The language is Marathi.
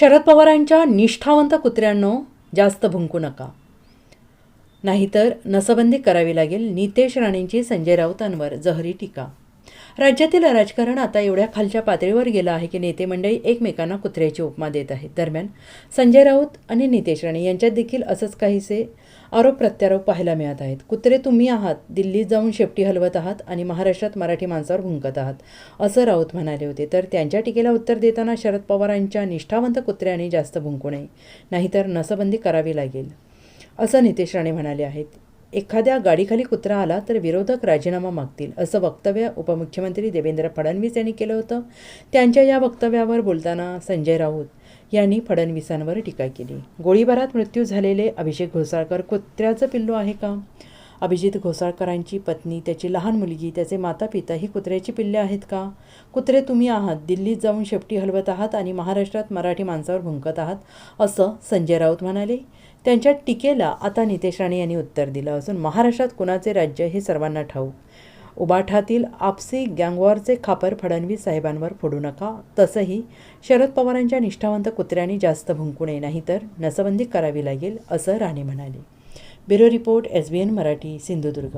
शरद पवारांच्या निष्ठावंत कुत्र्यांनो जास्त भुंकू नका. नाहीतर नसबंदी करावी लागेल नितेश राणेंची संजय राऊतांवर जहरी टीका. राज्यातील राजकारण आता एवढ्या खालच्या पातळीवर गेलं आहे की नेते मंडळी एकमेकांना कुत्र्याची उपमा देत आहेत. दरम्यान संजय राऊत आणि नितेश राणे यांच्यात देखील असंच काहीसे आरोप प्रत्यारोप पाहायला मिळत आहेत. कुत्रे तुम्ही आहात दिल्लीत जाऊन शेपटी हलवत आहात आणि महाराष्ट्रात मराठी माणसावर भुंकत आहात असं राऊत म्हणाले होते. तर त्यांच्या टीकेला उत्तर देताना शरद पवारांच्या निष्ठावंत कुत्र्याने जास्त भुंकू नये नाहीतर नसबंदी करावी लागेल असं नितेश राणे म्हणाले आहेत. एखाद्या गाडीखाली कुत्रा आला तर विरोधक राजीनामा मागतील असं वक्तव्य उपमुख्यमंत्री देवेंद्र फडणवीस यांनी केलं होतं. त्यांच्या या वक्तव्यावर बोलताना संजय राऊत यांनी फडणवीसांवर टीका केली. गोळीबारात मृत्यू झालेले अभिषेक घोसाळकर कुत्र्याचं पिल्लू आहे का? अभिजित घोसाळकरांची पत्नी त्याची लहान मुलगी त्याचे माता पिता ही कुत्र्याची पिल्ले आहेत का? कुत्रे तुम्ही आहात दिल्लीत जाऊन शेपटी हलवत आहात आणि महाराष्ट्रात मराठी माणसावर भुंकत आहात असं संजय राऊत म्हणाले. त्यांच्या टीकेला आता नितेश राणे यांनी उत्तर दिलं असून महाराष्ट्रात कुणाचे राज्य हे सर्वांना ठाऊक. उबाठातील आपसी गँगवॉरचे खापर फडणवीस साहेबांवर फोडू नका. तसंही शरद पवारांच्या निष्ठावंत कुत्र्यांनी जास्त भुंकू नये नाहीतर नसबंदी करावी लागेल असं राणे म्हणाले. Bureau report S B N Marathi Sindhudurg.